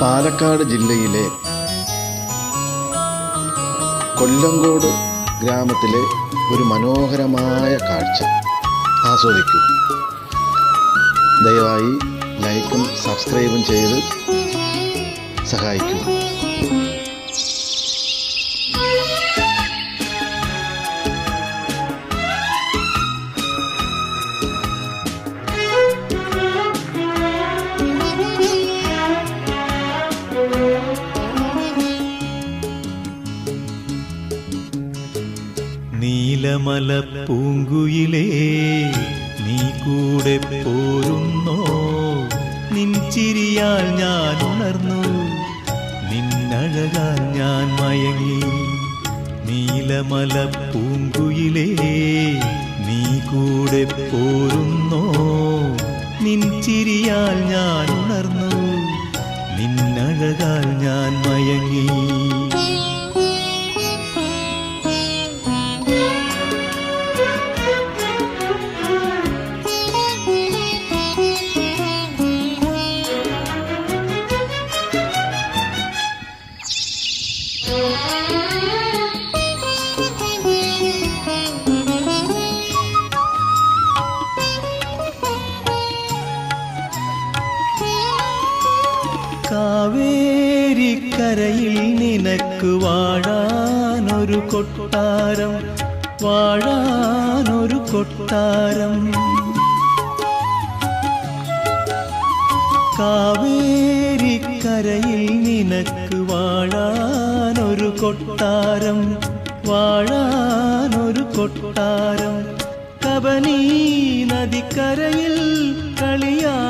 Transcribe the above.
പാലക്കാട് ജില്ലയിലെ കൊല്ലങ്കോട് ഗ്രാമത്തിലെ ഒരു മനോഹരമായ കാഴ്ച. ആസ്വദിക്കൂ. ദയവായി ലൈക്കും സബ്സ്ക്രൈബും ചെയ്ത് സഹായിക്കൂ. നീലമല പൂങ്കുയിലേ നീ കൂടെ പോരുന്നോ? നിൻ ചിരിയാൽ ഞാൻ ഉണർന്നു നിന്നഴകാൻ ഞാൻ മയങ്ങി. നീലമല പൂങ്കുയിലേ നീ കൂടെ പോരുന്നോ? നിൻ ചിരിയാൽ ഞാൻ ഉണർന്നു നിന്നഴകാൽ ഞാൻ മയങ്ങി. കാവേരിക്കരയിൽ നിനക്ക് വാഴാനൊരു കൊട്ടാരം വാഴാനൊരു കൊട്ടാരം. കാവേരിക്കരയിൽ നിനക്ക് വാഴാനൊരു കൊട്ടാരം വാഴാനൊരു കൊട്ടാരം. കബനീ നദിക്കരയിൽ കളിയാടാനൊരു